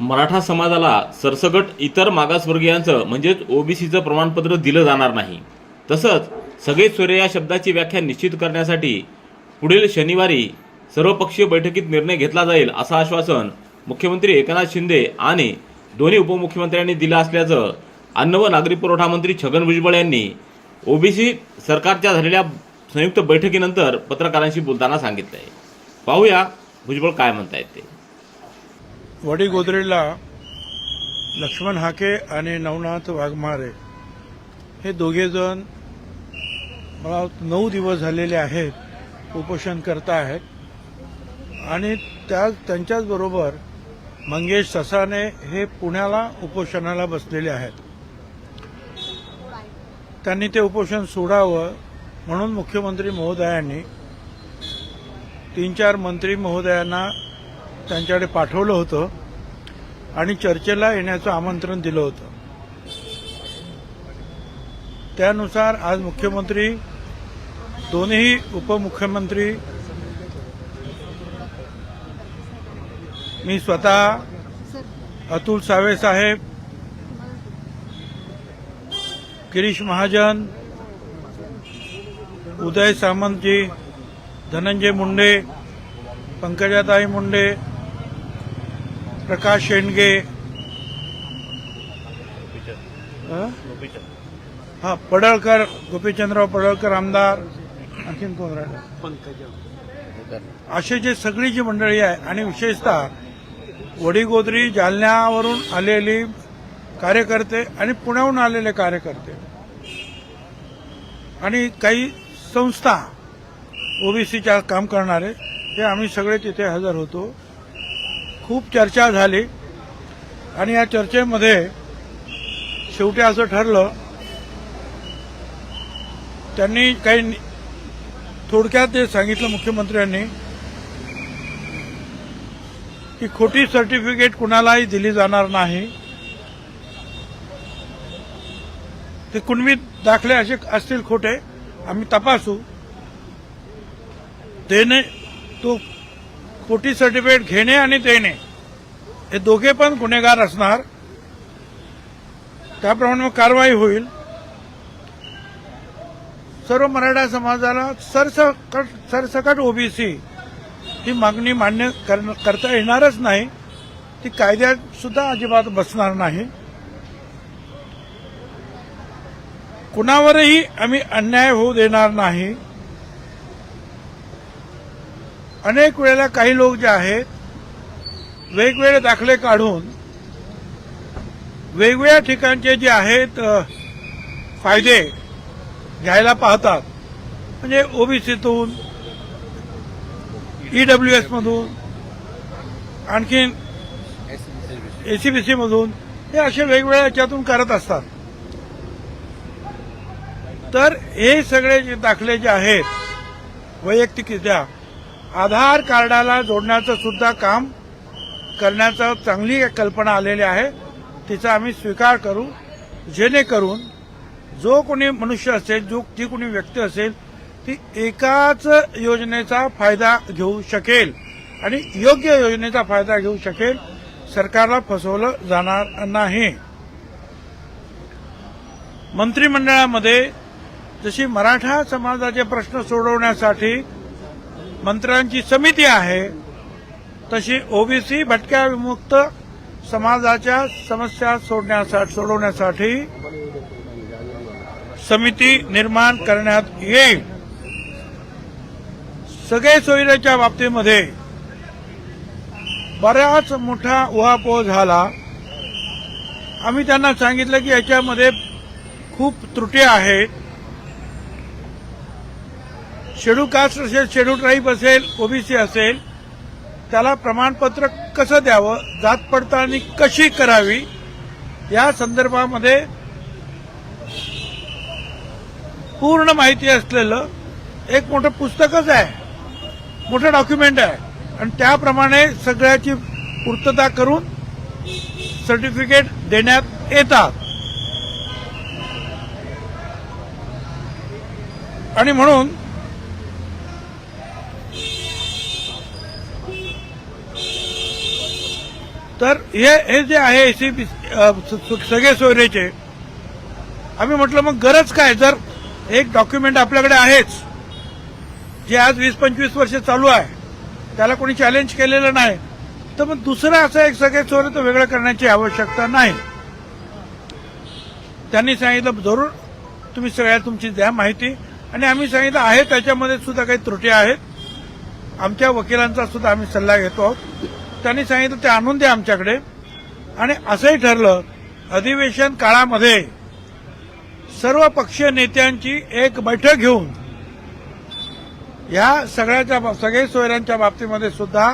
मराठा समाजाला सरसगट इतर मागासवर्गीयांचं म्हणजेच ओबीसीचं प्रमाणपत्र दिलं जाणार नाही. तसंच सगळे सोयरे या शब्दाची व्याख्या निश्चित करण्यासाठी पुढील शनिवारी सर्वपक्षीय बैठकीत निर्णय घेतला जाईल असं आश्वासन मुख्यमंत्री एकनाथ शिंदे आणि दोन्ही उपमुख्यमंत्र्यांनी दिलं असल्याचं अन्न व नागरी पुरवठा मंत्री छगन भुजबळ यांनी ओबीसी सरकारच्या झालेल्या संयुक्त बैठकीनंतर पत्रकारांशी बोलताना सांगितलं आहे पाहूया भुजबळ काय म्हणतायत ते. वडीगोदरेला लक्ष्मण हाके आणि नवनाथ वाघमारे हे दोघेजण मला नऊ दिवस झालेले आहेत उपोषण करता आहेत आणि त्या त्यांच्याचबरोबर मंगेश ससाने हे पुण्याला उपोषणाला बसलेले आहेत. त्यांनी ते उपोषण सोडावं म्हणून मुख्यमंत्री महोदयांनी तीन चार मंत्री महोदयांना त्यांच्याकडे पाठवलं होतं आणि चर्चेला येण्याचं आमंत्रण दिलं होतं. त्यानुसार आज मुख्यमंत्री दोन्ही उपमुख्यमंत्री मी स्वतः अतुल सावे साहेब गिरीश महाजन उदय सामंतजी धनंजय मुंडे पंकजाताई मुंडे प्रकाश शेंडगे? हा? पडळकर गोपीचंद्रराव पडळकर आमदार. आणखीन कोण राहिलं? असे जे सगळी जी मंडळी आहे आणि विशेषतः वडीगोद्री जालन्यावरून आलेली कार्यकर्ते आणि पुण्याहून आलेले कार्यकर्ते आणि काही संस्था ओबीसीच्या काम करणारे हे आम्ही सगळे तिथे हजर होतो. खूप चर्चा झाली आणि या चर्चेमध्ये शेवटी असं ठरलं त्यांनी काही थोडक्यात ते सांगितलं मुख्यमंत्र्यांनी की खोटी सर्टिफिकेट कुणालाही दिली जाणार नाही. ते कुणबी दाखले असे असतील खोटे आम्ही तपासू. देणे तो खोटी सर्टिफिकेट घेणे आणि देणे. हे दोघे पण गुन्हेगार असणार. त्याप्रमाणे मग कारवाई होईल. सर्व मराठा समाजाला सरसकट सरसकट ओबीसी ही मागणी मान्य करता येणारच नाही. ती कायद्यात सुद्धा अजिबात बसणार नाही. कुणावरही आम्ही अन्याय होऊ देणार नाही. अनेक वेळेला काही लोक जे आहेत वेगवेगळे दाखले काढून वेगवेगळ्या ठिकाणचे जे आहेत फायदे घ्यायला पाहतात. म्हणजे ओबीसीतून ईडब्ल्यू एसमधून आणखीन एसीबीसीमधून हे असे वेगवेगळ्या याच्यातून करत असतात. तर हे सगळे जे दाखले जे आहेत वैयक्तिकरित्या आधार कार्डाला जोडण्याचं सुद्धा काम करण्याचा चांगली एक कल्पना आलेली आहे. तिचा आम्ही स्वीकार करू. जेणेकरून जो कोणी मनुष्य असेल जो जी कोणी व्यक्ती असेल ती एकाच योजनेचा फायदा घेऊ शकेल आणि योग्य योजनेचा फायदा घेऊ शकेल सरकारला फसवलं जाणार नाही. मंत्रिमंडळामध्ये जशी मराठा समाजाचे प्रश्न सोडवण्यासाठी मंत्र्यांची समिती आहे तशी ओबीसी भटक्या विमुक्त समाजाच्या समस्या सोडण्यासाठी सोडवण्यासाठी समिती निर्माण करण्यात येईल. सगळे सोयीच्या बाबतीमध्ये बऱ्याच मोठा उहापोह झाला. आम्ही त्यांना सांगितलं की याच्यामध्ये खूप त्रुटी आहेत शेड्यू कास्ट असेल शेड्यू ट्राईब असेल ओबीसी असेल त्याला प्रमाणपत्र कसं द्यावं जात पडताळणी कशी करावी या संदर्भामध्ये पूर्ण माहिती असलेलं एक मोठं पुस्तकच आहे. मोठं डॉक्युमेंट आहे. आणि त्याप्रमाणे सगळ्याची पूर्तता करून सर्टिफिकेट देण्यात येतात. आणि म्हणून तर हे हे जे आहे एसी सगळे सोयरेचे आम्ही म्हटलं मग गरज काय? जर एक डॉक्युमेंट आपल्याकडे आहेच जे आज वीस पंचवीस वर्ष चालू आहे त्याला कोणी चॅलेंज केलेलं नाही तर मग दुसरं असं एक सगळे चोर तर वेगळं करण्याची आवश्यकता नाही. त्यांनी सांगितलं जरूर तुम्ही सगळ्या तुमची द्या माहिती. आणि आम्ही सांगितलं आहे त्याच्यामध्ये सुद्धा काही त्रुटी आहेत. आमच्या वकिलांचा सुद्धा आम्ही सल्ला घेतो आहोत. त्यांनी सांगितलं ते आणून द्या आमच्याकडे. आणि असंही ठरलं अधिवेशन काळामध्ये सर्व पक्षीय नेत्यांची एक बैठक घेऊन या सगळ्याच्या सगळे सोयऱ्यांच्या बाबतीमध्ये सुद्धा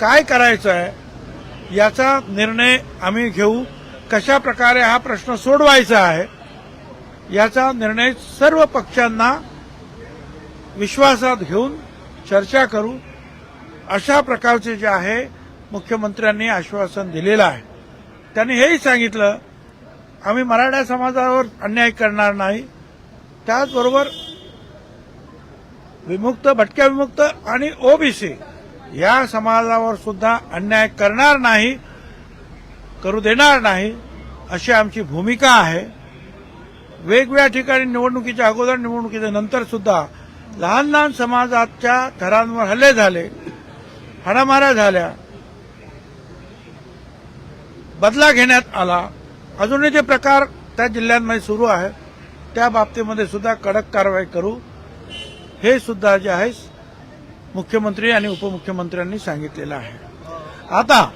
काय करायचं आहे याचा निर्णय आम्ही घेऊ कशा प्रकारे हा प्रश्न सोडवायचा आहे याचा निर्णय सर्व पक्षांना विश्वासात घेऊन चर्चा करू अशा प्रकारचे जे आहे मुख्यमंत्र्यांनी आश्वासन दिलेलं आहे. त्यांनी हेही सांगितलं आम्ही मराठा समाजावर अन्याय करणार नाही. त्याचबरोबर विमुक्त भटक्या विमुक्त आणि ओबीसी या समाजावर सुद्धा अन्याय करणार नाही करू देणार नाही अशी आमची भूमिका आहे. वेगवेगळ्या ठिकाणी निवडणुकीच्या अगोदर निवडणुकीच्या नंतर सुद्धा लहान लहान समाजाच्या थरांवर हल्ले झाले. हाडामाऱ्या झाल्या. बदला घेण्यात आला. अजूनही जे प्रकार त्या जिल्ह्यांमध्ये सुरू आहे. त्या बाबतीमध्ये सुद्धा कडक कारवाई करू. हे सुद्धा जे आहे मुख्यमंत्री आणि उपमुख्यमंत्र्यांनी सांगितलेलं आहे. आता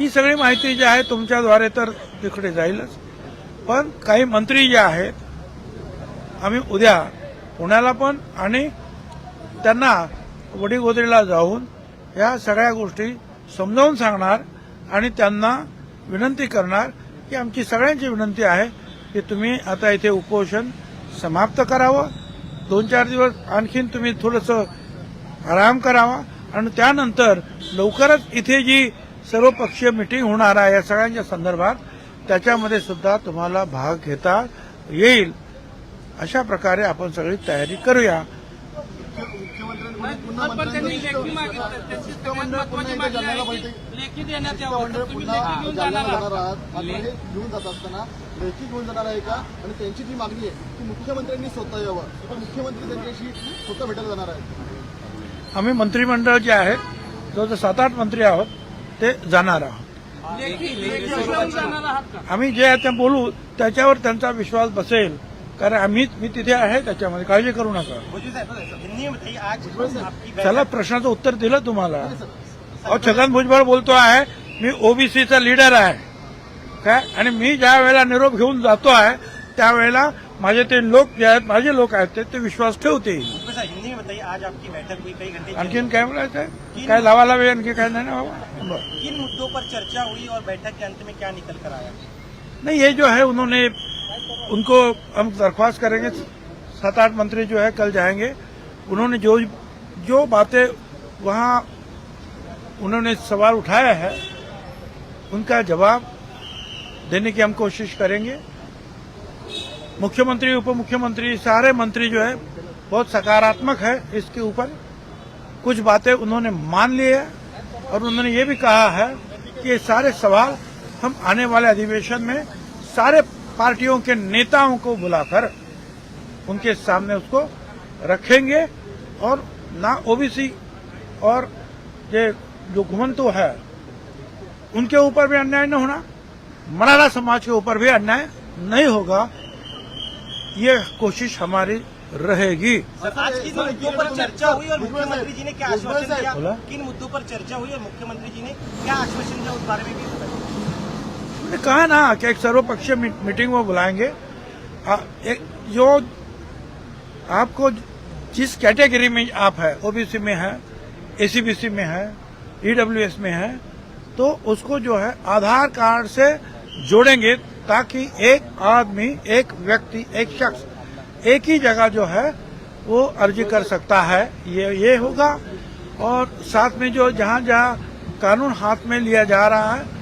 ही सगळी माहिती जी आहे तुमच्याद्वारे तर तिकडे जाईलच. पण काही मंत्री जे आहेत आम्ही उद्या पुण्याला पण आणि त्यांना वडीगोदरीला जाऊन या सगळ्या गोष्टी समजावून सांगणार आणि त्यांना विनंती करणार की आमची सगळ्यांची विनंती आहे की तुम्ही आता इथे उपोषण समाप्त करावं. दोन चार दिवस आणखीन तुम्ही थोडंसं आराम करावा आणि त्यानंतर लवकरच इथे जी सर्वपक्षीय मिटिंग होणार आहे या सगळ्यांच्या संदर्भात त्याच्यामध्ये सुद्धा तुम्हाला भाग घेता येईल. अशा प्रकारे आपण सगळी तयारी करूया. पण त्यांनी लेखी मागितलं. त्यांची सगळ्यात महत्वाची मागणी आहे की लेखी देण्यात यावं. तर तुम्ही लेखी घेऊन जाणार आहात. हे घेऊन जात असताना लेखी घेऊन जाणार आहे का? आणि त्यांची जी मागणी आहे ती मुख्यमंत्र्यांनी स्वतः यावं. तर मुख्यमंत्री त्यांच्याशी स्वतः भेटायला जाणार आहेत. आम्ही मंत्रिमंडळ जे आहे जवळजवळ सात आठ मंत्री आहोत ते जाणार आहोत. आम्ही जे आहे ते बोलू त्याच्यावर त्यांचा विश्वास बसेल. कारण आम्ही मी तिथे आहे त्याच्यामध्ये काळजी करू नका. चला प्रश्नाचं उत्तर दिलं तुम्हाला. अहो छगन भुजबळ बोलतो आहे मी ओबीसीचा लीडर आहे. काय? आणि मी ज्या वेळेला निरोप घेऊन जातो आहे त्यावेळेला माझे ते लोक जे आहेत माझे लोक आहेत ते- विश्वास ठेवतील. सर हिंदी में बताइए आज आपकी बैठक हुई कई घंटे आणखीन काय आहे? काय लावा लावे आणखी काय नाही ना बाबा? बरं. किन मुद्दों पर चर्चा हुई और बैठक के अंत में क्या निकल कर आया? नहीं ये जो है उन्होंने उनको हम दरख्वास्त करेंगे सात आठ मंत्री जो है कल जाएँगे। उन्होंने जो जो बातें वहाँ उन्होंने सवाल उठाया है, उनका जवाब देने की हम कोशिश करेंगे। मुख्यमंत्री उप मुख्यमंत्री सारे मंत्री जो है, बहुत सकारात्मक है इसके ऊपर। कुछ बातें उन्होंने मान ली है और उन्होंने ये भी कहा है कि ये सारे सवाल हम आने वाले अधिवेशन में सारे पार्टियों के नेताओं को बुलाकर उनके सामने उसको रखेंगे और ना ओबीसी और ये जो घुमंतु है उनके ऊपर भी अन्याय न होना मराठा समाज के ऊपर भी अन्याय नहीं होगा ये कोशिश हमारी रहेगी। आज किन मुद्दों पर चर्चा हुई और मुख्यमंत्री जी ने क्या आश्वासन दिया किन मुद्दों पर चर्चा हुई और मुख्यमंत्री जी ने क्या आश्वासन दिया उस बारे में भी? बताइए मैंने कहा ना कि एक सर्वपक्षीय मीटिंग वो बुलाएँगे। आ, एक जो आपको जिस कैटेगरी में आप है ओबीसी में है एसीबीसी में है ईडब्ल्यूएस में है तो उसको जो है आधार कार्ड से जोड़ेंगे ताकि एक आदमी एक व्यक्ति एक शख्स एक ही जगह जो है वो अर्जी कर सकता है। ये ये होगा। और साथ में जो जहाँ जहाँ कानून हाथ में लिया जा रहा है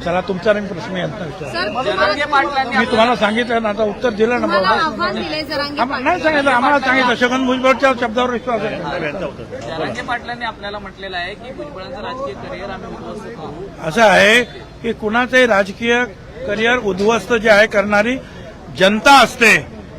चला तुमचा नाही प्रश्न पाटलांनी मी तुम्हाला सांगितलं ना आता उत्तर दिलं ना नाही सांगितलं आम्हाला सांगितलं छगन भुजबळच्या शब्दावर विश्वास आहे. पाटलांनी आपल्याला म्हटलेलं आहे की भुजबळांचं राजकीय करिअर आम्ही असं आहे की कुणाचंही राजकीय करिअर उद्ध्वस्त जे आहे करणारी जनता असते.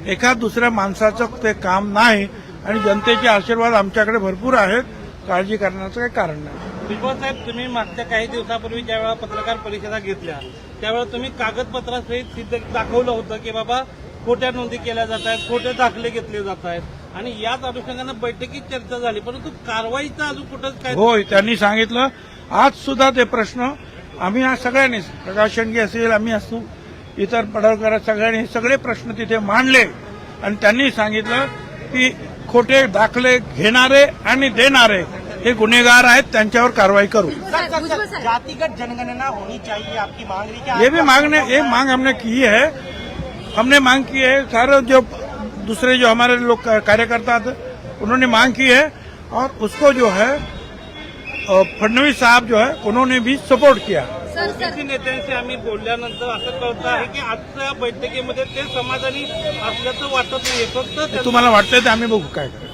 एका दुसऱ्या माणसाचं ते काम नाही आणि जनतेचे आशीर्वाद आमच्याकडे भरपूर आहेत. काळजी करण्याचं काही कारण नाही. भुजबळ साहेब तुम्ही मागच्या काही दिवसापूर्वी ज्यावेळेला पत्रकार परिषदा घेतल्या त्यावेळेला तुम्ही कागदपत्रासहित सिद्ध दाखवलं होतं की बाबा खोट्या नोंदी केल्या जात आहेत खोटे दाखले घेतले जात आहेत. आणि याच अनुषंगानं बैठकीत चर्चा झाली परंतु कारवाईचा अजून कुठंच काय होय त्यांनी सांगितलं. आज सुद्धा ते प्रश्न आम्ही आज सगळ्यांनीच प्रकाश शेंडगे असेल आम्ही असू इतर पडळकर सगळ्यांनी सगळे प्रश्न तिथे मांडले. आणि त्यांनी सांगितलं की खोटे दाखले घेणारे आणि देणारे हे गुन्हेगार आहेत त्यांच्यावर कारवाई करू। जातिगत जनगणना होनी चाहिए आपकी मांग रही क्या? ये भी मांगने ये मांग हमने की है। हमने मांग की है सारे जो दूसरे जो हमारे लोग कार्यकर्ता थे उन्होंने मांग की है और उसको जो है फडणवीस साहब जो है उन्होंने भी सपोर्ट किया। OBC sir. नेत्यांशी आम्ही बोलल्यानंतर असं कळतं आहे की आजच्या बैठकीमध्ये ते समाधानी असल्याचं वाटत नाहीये. फक्त तुम्हाला वाटतंय ते आम्ही बघू काय करायचं.